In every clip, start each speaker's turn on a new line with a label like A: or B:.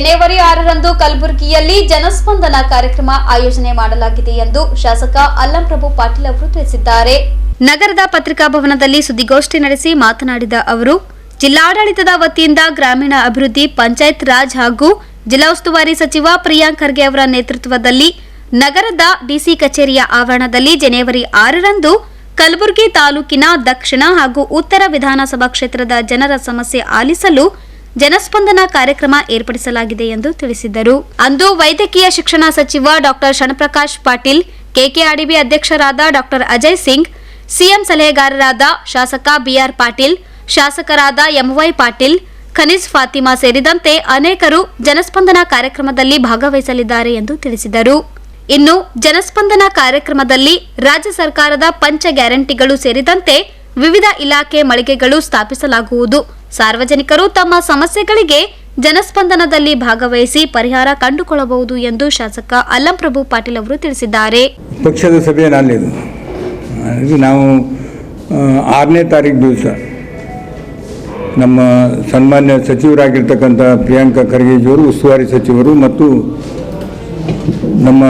A: ಜನವರಿ ಆರರಂದು ಕಲಬುರಗಿಯಲ್ಲಿ ಜನಸ್ಪಂದನ ಕಾರ್ಯಕ್ರಮ ಆಯೋಜನೆ ಮಾಡಲಾಗಿದೆ ಎಂದು ಶಾಸಕ ಅಲ್ಲಂಪ್ರಭು ಪಾಟೀಲ್ ಅವರು ತಿಳಿಸಿದ್ದಾರೆ. ನಗರದ ಪತ್ರಿಕಾ ಭವನದಲ್ಲಿ ಸುದ್ದಿಗೋಷ್ಠಿ ನಡೆಸಿ ಮಾತನಾಡಿದ ಅವರು, ಜಿಲ್ಲಾಡಳಿತದ ವತಿಯಿಂದ ಗ್ರಾಮೀಣ ಅಭಿವೃದ್ಧಿ ಪಂಚಾಯತ್ ರಾಜ್ ಹಾಗೂ ಜಿಲ್ಲಾ ಉಸ್ತುವಾರಿ ಸಚಿವ ಪ್ರಿಯಾಂಕ್ ಖರ್ಗೆ ಅವರ ನೇತೃತ್ವದಲ್ಲಿ ನಗರದ ಡಿಸಿ ಕಚೇರಿಯ ಆವರಣದಲ್ಲಿ ಜನವರಿ ಆರರಂದು ಕಲಬುರಗಿ ತಾಲೂಕಿನ ದಕ್ಷಿಣ ಹಾಗೂ ಉತ್ತರ ವಿಧಾನಸಭಾ ಕ್ಷೇತ್ರದ ಜನರ ಸಮಸ್ಯೆ ಆಲಿಸಲು ಜನಸ್ಪಂದನ ಕಾರ್ಯಕ್ರಮ ಏರ್ಪಡಿಸಲಾಗಿದೆ ಎಂದು ತಿಳಿಸಿದರು ಅಂದು ವೈದ್ಯಕೀಯ ಶಿಕ್ಷಣ ಸಚಿವ ಡಾಕ್ಟರ್ ಶಣಪ್ರಕಾಶ್ ಪಾಟೀಲ್, ಕೆಕೆಆರ್ಡಿಬಿ ಅಧ್ಯಕ್ಷರಾದ ಡಾಕ್ಟರ್ ಅಜಯ್ ಸಿಂಗ್, ಸಿಎಂ ಸಲಹೆಗಾರರಾದ ಶಾಸಕ ಬಿಆರ್ ಪಾಟೀಲ್, ಶಾಸಕರಾದ ಎಂವೈ ಪಾಟೀಲ್ ಖನಿಜ್ ಫಾತಿಮಾ ಸೇರಿದಂತೆ ಅನೇಕರು ಜನಸ್ಪಂದನ ಕಾರ್ಯಕ್ರಮದಲ್ಲಿ ಭಾಗವಹಿಸಲಿದ್ದಾರೆ ಎಂದು ತಿಳಿಸಿದರು. ಇನ್ನು ಜನಸ್ಪಂದನ ಕಾರ್ಯಕ್ರಮದಲ್ಲಿ ರಾಜ್ಯ ಸರ್ಕಾರದ ಪಂಚ ಗ್ಯಾರಂಟಿಗಳು ಸೇರಿದಂತೆ ವಿವಿಧ ಇಲಾಖೆ ಮಳಿಗೆಗಳು ಸ್ಥಾಪಿಸಲಾಗುವುದು. ಸಾರ್ವಜನಿಕರು ತಮ್ಮ ಸಮಸ್ಯೆಗಳಿಗೆ ಜನಸ್ಪಂದನದಲ್ಲಿ ಭಾಗವಹಿಸಿ ಪರಿಹಾರ ಕಂಡುಕೊಳ್ಳಬಹುದು ಎಂದು ಶಾಸಕ ಅಲ್ಲಂಪ್ರಭು ಪಾಟೀಲ್ ಅವರು ತಿಳಿಸಿದ್ದಾರೆ.
B: ಪಕ್ಷದ ಸಭೆ ನಾಳೆದು ನಾವು ಆರನೇ ತಾರೀಕು ದಿವಸ. ನಮ್ಮ ಸನ್ಮಾನ್ಯ ಸಚಿವರಾಗಿರ್ತಕ್ಕಂಥ ಪ್ರಿಯಾಂಕಾ ಖರ್ಗೆಜಿಯವರು ಉಸ್ತುವಾರಿ ಸಚಿವರು ಮತ್ತು ನಮ್ಮ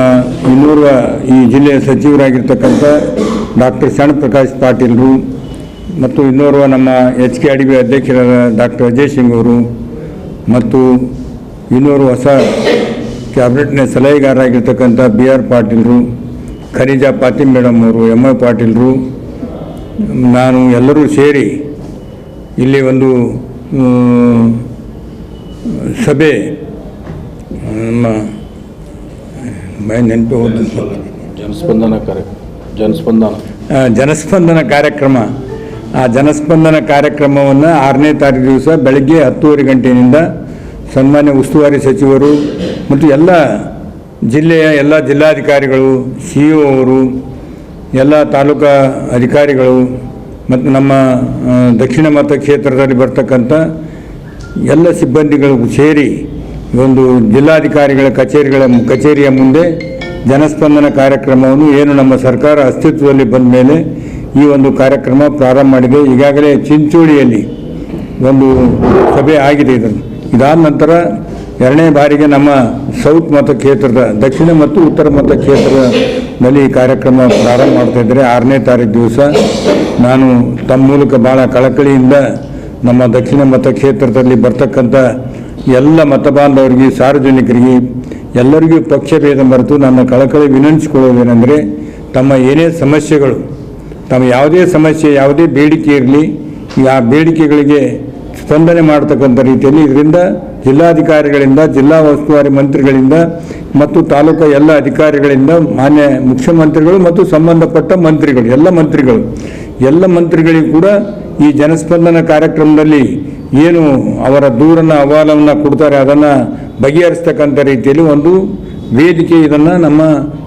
B: ಇನ್ನೋರ್ವ ಈ ಜಿಲ್ಲೆಯ ಸಚಿವರಾಗಿರ್ತಕ್ಕಂಥ ಡಾಕ್ಟರ್ ಶಣ್ ಪ್ರಕಾಶ್ ಪಾಟೀಲ್ರು ಮತ್ತು ಇನ್ನೋರ್ವ ನಮ್ಮ ಎಚ್ ಕೆ ಡಿ ಬಿ ಅಧ್ಯಕ್ಷರಾದ ಡಾಕ್ಟರ್ ಅಜಯ್ ಸಿಂಗ್ ಅವರು ಮತ್ತು ಇನ್ನೋರು ಹೊಸ ಕ್ಯಾಬಿನೆಟ್ನ ಸಲಹೆಗಾರರಾಗಿರ್ತಕ್ಕಂಥ ಬಿ ಆರ್ ಪಾಟೀಲ್ರು ಖನಿಜಾ ಪಾತಿಮ್ ಮೇಡಮ್ ಅವರು ಎಂ ಐ ಪಾಟೀಲ್ರು ನಾನು ಎಲ್ಲರೂ ಸೇರಿ ಇಲ್ಲಿ ಒಂದು ಸಭೆ ನಮ್ಮ ನೆನಪು
C: ಜನಸ್ಪಂದನ ಕಾರ್ಯ ಜನಸ್ಪಂದನ.
B: ಜನಸ್ಪಂದನ ಕಾರ್ಯಕ್ರಮ ಆ ಜನಸ್ಪಂದನ ಕಾರ್ಯಕ್ರಮವನ್ನು ಆರನೇ ತಾರೀಕು ದಿವಸ ಬೆಳಗ್ಗೆ ಹತ್ತೂವರೆ ಗಂಟೆಯಿಂದ ಸನ್ಮಾನ್ಯ ಉಸ್ತುವಾರಿ ಸಚಿವರು ಮತ್ತು ಎಲ್ಲ ಜಿಲ್ಲೆಯ ಎಲ್ಲ ಜಿಲ್ಲಾಧಿಕಾರಿಗಳು, ಸಿ ಇ ಅವರು, ಎಲ್ಲ ತಾಲೂಕಾ ಅಧಿಕಾರಿಗಳು ಮತ್ತು ನಮ್ಮ ದಕ್ಷಿಣ ಮತಕ್ಷೇತ್ರದಲ್ಲಿ ಬರ್ತಕ್ಕಂಥ ಎಲ್ಲ ಸಿಬ್ಬಂದಿಗಳು ಸೇರಿ ಒಂದು ಜಿಲ್ಲಾಧಿಕಾರಿಗಳ ಕಚೇರಿಗಳ ಕಚೇರಿಯ ಮುಂದೆ ಜನಸ್ಪಂದನ ಕಾರ್ಯಕ್ರಮವನ್ನು ಏನು ನಮ್ಮ ಸರ್ಕಾರ ಅಸ್ತಿತ್ವದಲ್ಲಿ ಬಂದ ಮೇಲೆ ಈ ಒಂದು ಕಾರ್ಯಕ್ರಮ ಪ್ರಾರಂಭ ಮಾಡಿದೆ. ಈಗಾಗಲೇ ಚಿಂಚೋಳಿಯಲ್ಲಿ ಒಂದು ಸಭೆ ಆಗಿದೆ ಇದನ್ನು ಇದಾದ ನಂತರ ಎರಡನೇ ಬಾರಿಗೆ ನಮ್ಮ ಸೌತ್ ಮತಕ್ಷೇತ್ರದ ದಕ್ಷಿಣ ಮತ್ತು ಉತ್ತರ ಮತಕ್ಷೇತ್ರದಲ್ಲಿ ಈ ಕಾರ್ಯಕ್ರಮ ಪ್ರಾರಂಭ ಮಾಡ್ತಾ ಇದ್ದರೆ. ಆರನೇ ತಾರೀಕು ದಿವಸ ನಾನು ತಮ್ಮ ಮೂಲಕ ಭಾಳ ಕಳಕಳಿಯಿಂದ ನಮ್ಮ ದಕ್ಷಿಣ ಮತಕ್ಷೇತ್ರದಲ್ಲಿ ಬರ್ತಕ್ಕಂಥ ಎಲ್ಲ ಮತಬಾಂಧವರಿಗೆ, ಸಾರ್ವಜನಿಕರಿಗೆ, ಎಲ್ಲರಿಗೂ ಪಕ್ಷಭೇದ ಮರೆತು ನನ್ನ ಕಳಕಳಿ ವಿನಂತಿಸಿಕೊಳ್ಳೋದೇನೆಂದರೆ ತಮ್ಮ ಏನೇ ಸಮಸ್ಯೆಗಳು ತಮ್ಮ ಯಾವುದೇ ಸಮಸ್ಯೆ, ಯಾವುದೇ ಬೇಡಿಕೆ ಇರಲಿ ಆ ಬೇಡಿಕೆಗಳಿಗೆ ಸ್ಪಂದನೆ ಮಾಡತಕ್ಕಂಥ ರೀತಿಯಲ್ಲಿ ಇದರಿಂದ ಜಿಲ್ಲಾಧಿಕಾರಿಗಳಿಂದ, ಜಿಲ್ಲಾ ಉಸ್ತುವಾರಿ ಮಂತ್ರಿಗಳಿಂದ ಮತ್ತು ತಾಲೂಕು ಎಲ್ಲ ಅಧಿಕಾರಿಗಳಿಂದ ಮಾನ್ಯ ಮುಖ್ಯಮಂತ್ರಿಗಳು ಮತ್ತು ಸಂಬಂಧಪಟ್ಟ ಮಂತ್ರಿಗಳು, ಎಲ್ಲ ಮಂತ್ರಿಗಳು, ಎಲ್ಲ ಮಂತ್ರಿಗಳಿಗೂ ಕೂಡ ಈ ಜನಸ್ಪಂದನ ಕಾರ್ಯಕ್ರಮದಲ್ಲಿ ಏನು ಅವರ ದೂರನ್ನು, ಅಹವಾಲವನ್ನು ಕೊಡ್ತಾರೆ, ಅದನ್ನು ಬಗೆಹರಿಸ್ತಕ್ಕಂಥ ರೀತಿಯಲ್ಲಿ ಒಂದು ವೇದಿಕೆ ಇದನ್ನು ನಮ್ಮ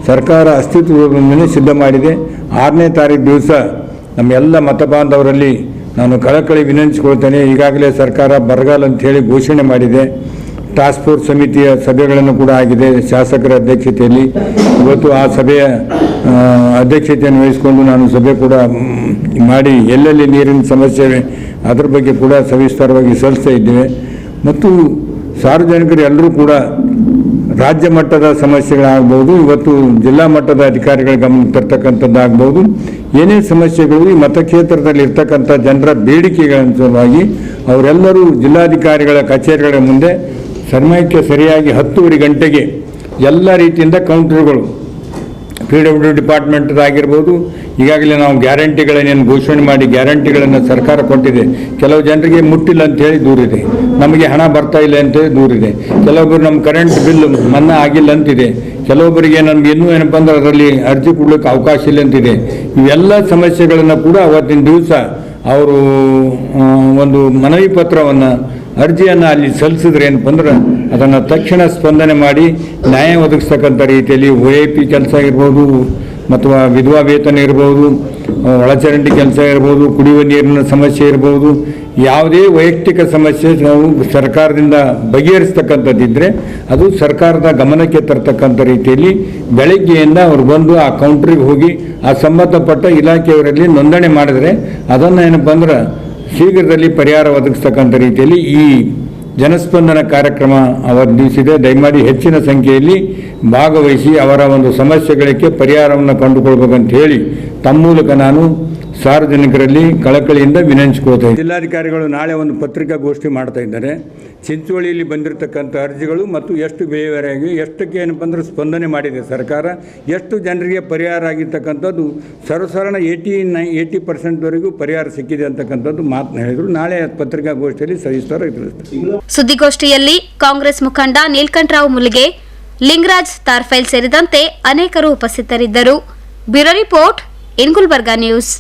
B: ಸರ್ಕಾರ ಅಸ್ತಿತ್ವದ ಮೇಲೆ ಸಿದ್ಧ ಮಾಡಿದೆ. ಆರನೇ ತಾರೀಕು ದಿವಸ ನಮ್ಮ ಎಲ್ಲ ಮತ ಬಾಂಧವರಲ್ಲಿ ನಾನು ಕಳಕಳಿ ವಿನಂತಿಸಿಕೊಳ್ತೇನೆ. ಈಗಾಗಲೇ ಸರ್ಕಾರ ಬರಗಾಲ ಅಂತ ಹೇಳಿ ಘೋಷಣೆ ಮಾಡಿದೆ. ಟಾಸ್ಕ್ ಫೋರ್ಸ್ ಸಮಿತಿಯ ಸಭೆಗಳನ್ನು ಕೂಡ ಆಗಿದೆ ಶಾಸಕರ ಅಧ್ಯಕ್ಷತೆಯಲ್ಲಿ. ಇವತ್ತು ಆ ಸಭೆಯ ಅಧ್ಯಕ್ಷತೆಯನ್ನು ವಹಿಸಿಕೊಂಡು ನಾನು ಸಭೆ ಕೂಡ ಮಾಡಿ ಎಲ್ಲೆಲ್ಲಿ ನೀರಿನ ಸಮಸ್ಯೆ ಅದರ ಬಗ್ಗೆ ಕೂಡ ಸವಿಸ್ತಾರವಾಗಿ ಸಲ್ಲಿಸ್ತಾ ಇದ್ದೇವೆ. ಮತ್ತು ಸಾರ್ವಜನಿಕರು ಎಲ್ಲರೂ ಕೂಡ ರಾಜ್ಯ ಮಟ್ಟದ ಸಮಸ್ಯೆಗಳಾಗ್ಬೋದು, ಇವತ್ತು ಜಿಲ್ಲಾ ಮಟ್ಟದ ಅಧಿಕಾರಿಗಳ ಗಮನಕ್ಕೆ ತರ್ತಕ್ಕಂಥದ್ದಾಗ್ಬೋದು, ಏನೇ ಸಮಸ್ಯೆಗಳು ಈ ಮತಕ್ಷೇತ್ರದಲ್ಲಿ ಇರ್ತಕ್ಕಂಥ ಜನರ ಬೇಡಿಕೆಗಳ ಸಲುವಾಗಿ ಅವರೆಲ್ಲರೂ ಜಿಲ್ಲಾಧಿಕಾರಿಗಳ ಕಚೇರಿಗಳ ಮುಂದೆ ಸಮಯಕ್ಕೆ ಸರಿಯಾಗಿ ಹತ್ತೂವರೆ ಗಂಟೆಗೆ ಎಲ್ಲ ರೀತಿಯಿಂದ ಕೌಂಟರ್ಗಳು ಪಿ ಡಬ್ಲ್ಯೂ ಡಿಪಾರ್ಟ್ಮೆಂಟ್ದಾಗಿರ್ಬೋದು ಈಗಾಗಲೇ ನಾವು ಗ್ಯಾರಂಟಿಗಳನ್ನೇನು ಘೋಷಣೆ ಮಾಡಿ ಗ್ಯಾರಂಟಿಗಳನ್ನು ಸರ್ಕಾರ ಕೊಟ್ಟಿದೆ. ಕೆಲವು ಜನರಿಗೆ ಮುಟ್ಟಿಲ್ಲ ಅಂತ ಹೇಳಿ ದೂರಿದೆ. ನಮಗೆ ಹಣ ಬರ್ತಾ ಇಲ್ಲ ಅಂತೇಳಿ ದೂರಿದೆ. ಕೆಲವೊಬ್ಬರು ನಮ್ಮ ಕರೆಂಟ್ ಬಿಲ್ ಮನ್ನಾ ಆಗಿಲ್ಲ ಅಂತಿದೆ. ಕೆಲವೊಬ್ಬರಿಗೆ ನಮ್ಗೆ ಇನ್ನೂ ಏನಪ್ಪ ಅಂದ್ರೆ ಅದರಲ್ಲಿ ಅರ್ಜಿ ಕೊಡ್ಲಿಕ್ಕೆ ಅವಕಾಶ ಇಲ್ಲ ಅಂತಿದೆ. ಇವೆಲ್ಲ ಸಮಸ್ಯೆಗಳನ್ನು ಕೂಡ ಅವತ್ತಿನ ದಿವಸ ಅವರು ಒಂದು ಮನವಿ ಪತ್ರವನ್ನು ಅರ್ಜಿಯನ್ನು ಅಲ್ಲಿ ಸಲ್ಲಿಸಿದ್ರೆ ಏನಪ್ಪ ಅಂದ್ರೆ ಅದನ್ನು ತಕ್ಷಣ ಸ್ಪಂದನೆ ಮಾಡಿ ನ್ಯಾಯ ಒದಗಿಸ್ತಕ್ಕಂಥ ರೀತಿಯಲ್ಲಿ ಒ ಕೆಲಸ ಇರ್ಬೋದು ಅಥವಾ ವಿಧವಾ ವೇತನ ಇರ್ಬೋದು ಒಳಚರಂಡಿ ಕೆಲಸ ಇರ್ಬೋದು, ಕುಡಿಯುವ ನೀರಿನ ಸಮಸ್ಯೆ ಇರ್ಬೋದು, ಯಾವುದೇ ವೈಯಕ್ತಿಕ ಸಮಸ್ಯೆ ನಾವು ಸರ್ಕಾರದಿಂದ ಬಗೆಹರಿಸ್ತಕ್ಕಂಥದ್ದಿದ್ದರೆ ಅದು ಸರ್ಕಾರದ ಗಮನಕ್ಕೆ ತರ್ತಕ್ಕಂಥ ರೀತಿಯಲ್ಲಿ ಬೆಳಗ್ಗೆಯಿಂದ ಅವ್ರು ಬಂದು ಆ ಕೌಂಟ್ರಿಗೆ ಹೋಗಿ ಆ ಸಂಬಂಧಪಟ್ಟ ಇಲಾಖೆಯವರಲ್ಲಿ ನೋಂದಣಿ ಮಾಡಿದ್ರೆ ಅದನ್ನು ಏನಪ್ಪ ಅಂದ್ರೆ ಶೀಘ್ರದಲ್ಲಿ ಪರಿಹಾರ ಒದಗಿಸ್ತಕ್ಕಂಥ ರೀತಿಯಲ್ಲಿ ಈ ಜನಸ್ಪಂದನ ಕಾರ್ಯಕ್ರಮ ಅವರ್ಧಿಸಿದೆ ದಯಮಾಡಿ ಹೆಚ್ಚಿನ ಸಂಖ್ಯೆಯಲ್ಲಿ ಭಾಗವಹಿಸಿ ಅವರ ಒಂದು ಸಮಸ್ಯೆಗಳಿಗೆ ಪರಿಹಾರವನ್ನು ಕಂಡುಕೊಳ್ಬೇಕಂತ ಹೇಳಿ ತಮ್ಮ ಮೂಲಕ ನಾನು ಸಾರ್ವಜನಿಕರಲ್ಲಿ ಕಳಕಳಿಯಿಂದ ವಿನಂತಿಸ್ಕೊಳ್ತಾ ಇದ್ದೀನಿ ಜಿಲ್ಲಾಧಿಕಾರಿಗಳು ನಾಳೆ ಒಂದು ಪತ್ರಿಕಾಗೋಷ್ಠಿ ಮಾಡ್ತಾ ಇದ್ದಾರೆ. ಚಿಂಚೋಳಿಯಲ್ಲಿ ಬಂದಿರತಕ್ಕಂಥ ಅರ್ಜಿಗಳು ಮತ್ತು ಎಷ್ಟು ಬೇರೆಯಾಗಿ ಎಷ್ಟಕ್ಕೆ ಏನಪ್ಪ ಅಂದ್ರೆ ಸ್ಪಂದನೆ ಮಾಡಿದೆ ಸರ್ಕಾರ. ಎಷ್ಟು ಜನರಿಗೆ ಪರಿಹಾರ ಆಗಿರ್ತಕ್ಕಂಥದ್ದು ಸರ್ವಸಾಧಾರಣ ಏಯ್ಟಿ ನೈ ಏಯ್ಟಿ ಪರ್ಸೆಂಟ್ವರೆಗೂ ಪರಿಹಾರ ಸಿಕ್ಕಿದೆ ಅಂತಕ್ಕಂಥದ್ದು ಮಾತನ್ನ ಹೇಳಿದರು. ನಾಳೆ ಪತ್ರಿಕಾಗೋಷ್ಠಿಯಲ್ಲಿ ಸವಿಸ್ತಾರ ತಿಳಿಸ್ತಾರೆ.
A: ಸುದ್ದಿಗೋಷ್ಠಿಯಲ್ಲಿ ಕಾಂಗ್ರೆಸ್ ಮುಖಂಡ ನೀಲ್ಕಂಠರಾವ್ ಮುಲ್ಗೆ ಲಿಂಗರಾಜ್ ತಾರ್ಫೈಲ್ ಸೇರಿದಂತೆ ಅನೇಕರು ಉಪಸ್ಥಿತರಿದ್ದರು. Bureau report in Gulbarga news.